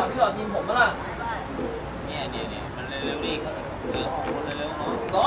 ล่ะพี่ต่อทีมผมปะล่ะเนี่ยเนี่ยเนี่ยมันเร็วๆนี่เขาเร็วของคนเร็วๆเนาะ เหรอ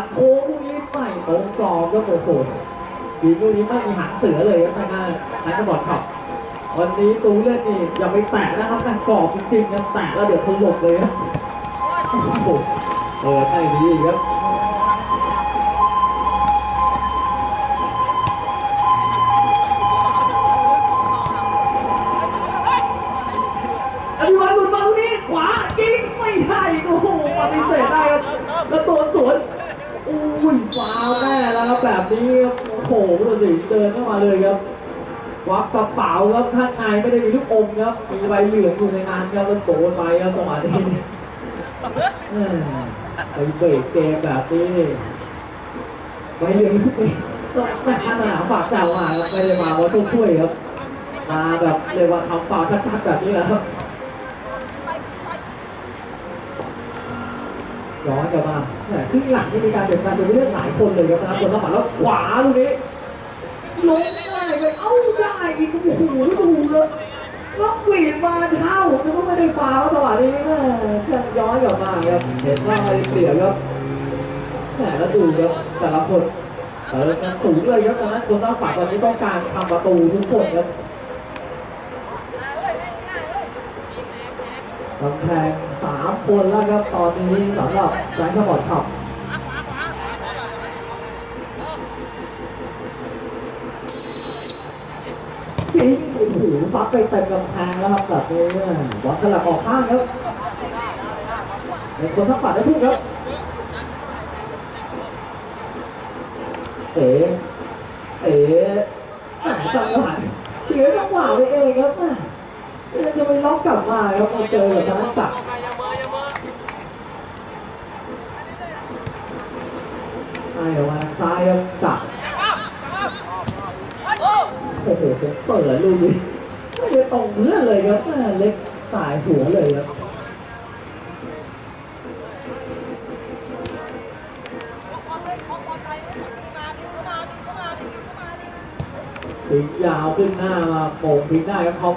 ดโค้งลูกนี้ไม่ตรงกรอบก็โอ้โหทีมลูกนี้ไม่มีหางเสือเลยครับทางด้านนักบอลขับวันนี้ตูเล่นนี่อย่าไปแตะนะครับนะกรอบจริงๆนะแตะแล้วเดี๋ยวถล่มเลยนะโอ้โหเออใช่ดีครับ อภิวัตหลุดมาตรงนี้ขวายิงไม่ได้โอ้โหปฏิเสธได้ครับแล้วตัวสวนอุ้ยฟาวแน่แล้วครับแบบนี้ครับโอ้โห เดินเข้ามาเลยครับควักกระเป๋าครับข้างในไม่ได้มีลูกอมครับ มีใบเหลืองอยู่ในนั้นครับแล้วโตไปครับจังหวะนี้ไปเบรกเกมแบบนี้ใบเหลืองต้องแม่ค้าสนามฝากเจ้ามาครับไม่ได้มาว่าต้องช่วยครับ มาแบบเรียกว่าทำฟาวชัดๆแบบนี้และครับย้อนกลับมาแหมครึ่งหลังที่มีการเปลี่ยนแปลงตัวเลือกหลายคนเลยครับนะครับส่วนละฝั่งแล้วขวาลูกนี้ลงได้ไปเอ้า ได้อีกโอ้โหดูเลยล็อกหวีดมาเท้าจะก็ไม่ได้ฟาวล์จังหวะนี้แม่แค่ย้อนกลับมาครับเห็นว่าอะไรเสียครับแหมแล้วดูครับแต่ละคนเออสูงเลยครับดังนั้นคนตั้งฝั่งตอนนี้ต้องการทำประตูทุกคนครับกำแพงสามคนแล้วครับตอนนี้สำหรับแบงค์สปอร์ตขับ จริงโอ้โหฟัดไปเต็มกำแพงแล้วครับแบบนี้บอลสลับออกข้างครับเป็นคนทักปัดได้ทุกครับเอ๋เอ๋หาจังหวะเสียจังหวะไปเองครับแม่ยังจะไปล็อกกลับมาครับมาเจอกับทางจับไอ้วันซ้ายครับจับ โอ้โห ผมเปิดลูกนี้ไม่ได้ตรงเพื่อนเลยครับเล็กสายหัวเลยครับถึงยาวขึ้นหน้ามาโป่งทิ้งได้ครับเขา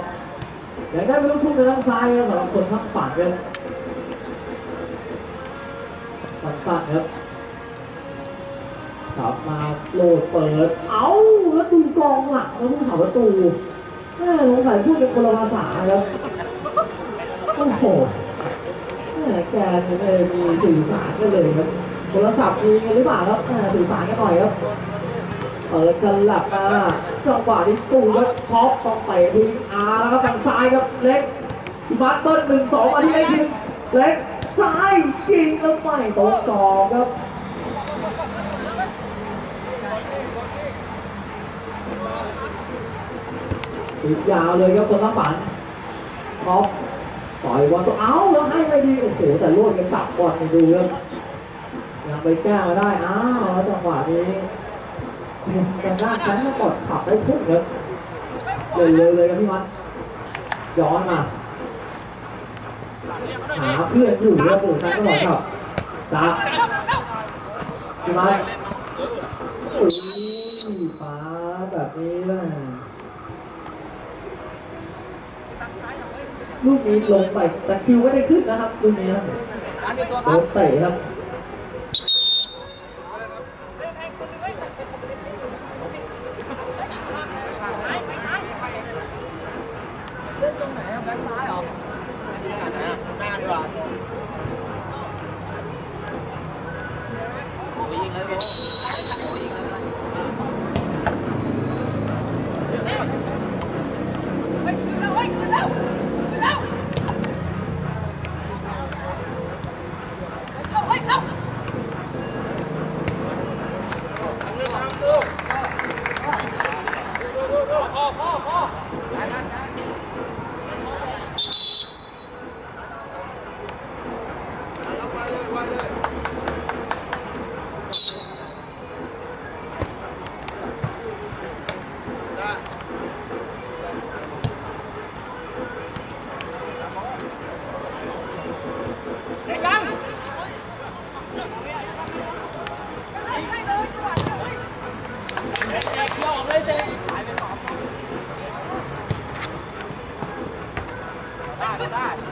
อยากได้เป็นลูกทุ่งทางซ้ายครับสำหรับคนทั้งฝั่งครับสั้นๆครับกลับมาโหลดเปิด เอ้า แล้วดูกองหลังแล้วผู้ข่าวประตูแม่สงสัยพูดกันคนละภาษาครับโอ้โหแม่แกนี่เลยมีสื่อสารกันเลยครับโทรศัพท์มีกันหรือเปล่าครับแม่สื่อสารกันหน่อยครับเปิดกันหลับมาจังหวะนี้ตูครับท็อปต้องเตะทีอาร์แล้วครับทางซ้ายครับเล็กบัตเติ้ลหนึ่งสองมาที่เล็กทีเล็กซ้ายชิงแล้วไม่ตรงกอบครับ อีกยาวเลยครับคนละฝันท็อปต่อยบอลตัวเอ้าแล้วให้ไม่ดีโอ้โหแต่ลวดกันจับบอลดูครับยังไปแก้มาได้อ้าวแล้วจังหวะนี้กันด้านแชมป์ก็กดขับได้พุ่งครับเร็วเลยครับพี่มันย้อนมาหาเพื่อนอยู่แล้วปู่ชายก็บอกครับจ้าพี่มาอุ้ยฟ้าแบบนี้แหละ ลูกนี้ลงไปแต่คิวไม่ได้ขึ้นนะครับลูกนี้ครับการเตรียมตัวคโดรับนเตะครับ that.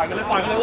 อยกันเลยปล่อยกันเลยโ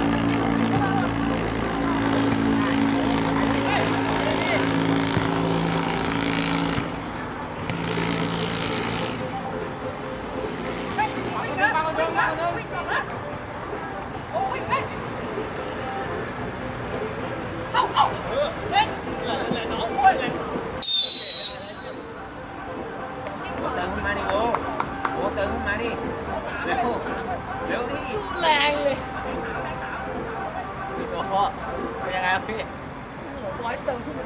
เติมขึ้นมาดิเร็วเร็วดิแรงเลยโอ้โหเป็นยังไงพี่ร้อยเติมขึ้นมา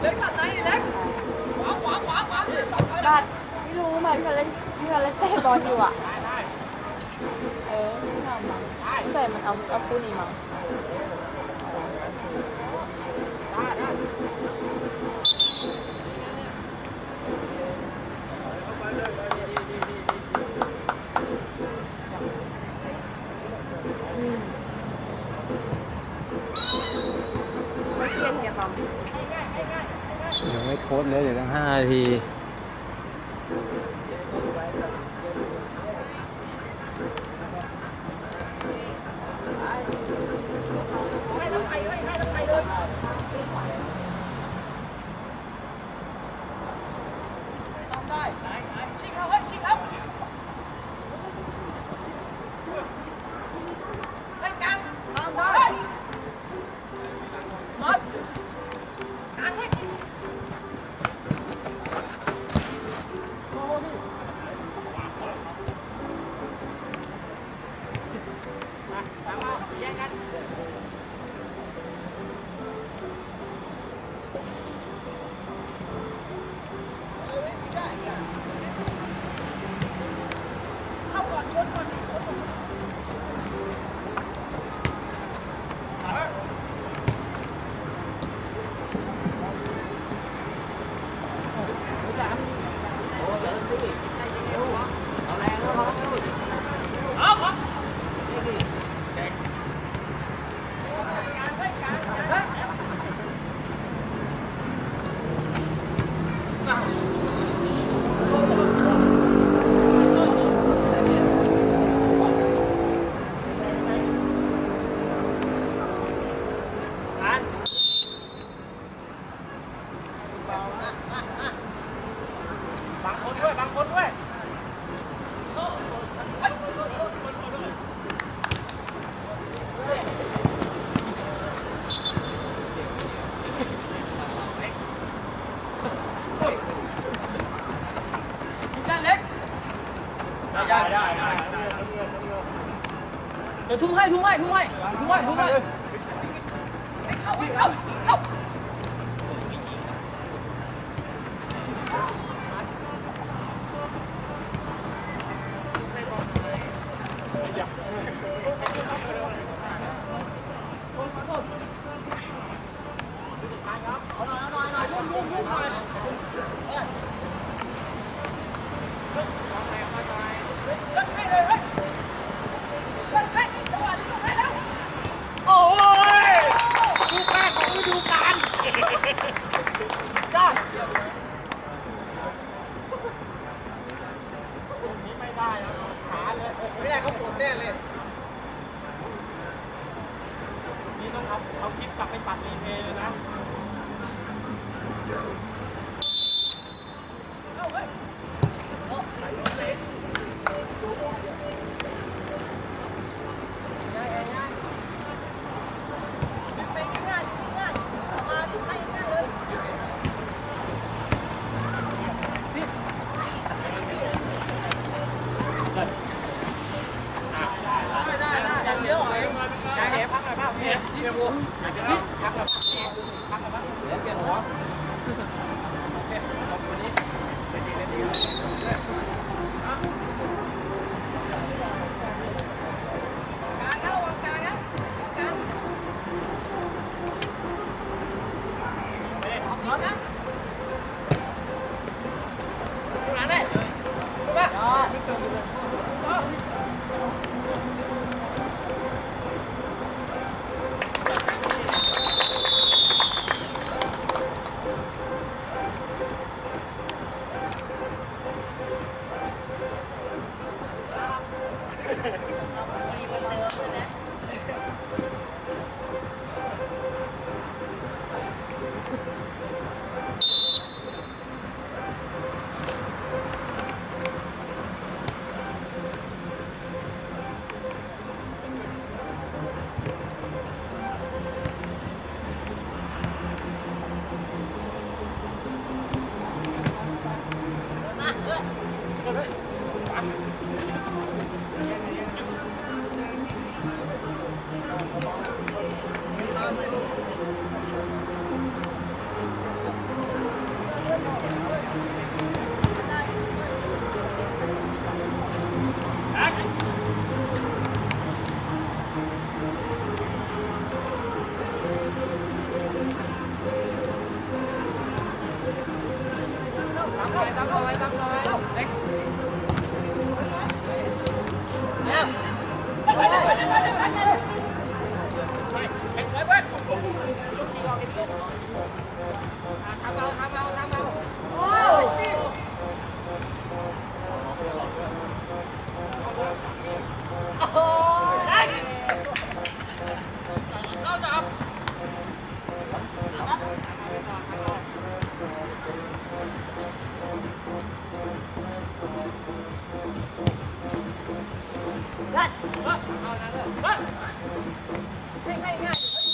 เล็กสัดใจเล็กขวาขวาขวาขวาตัดไม่รู้มันพี่มันเล่นพี่มันเล่เตะบอลอยู่อะเออไม่ทำมั้งแต่มันเอาเอาคู่นี้มั้ง phốt lễ được tháng 2 thì ngoài thu ngoài thu ngoài thu ngoài không không không Yeah. Bye bye. Cắt. Vâng. Vâng. Vâng. Vâng. Vâng. Vâng. Vâng.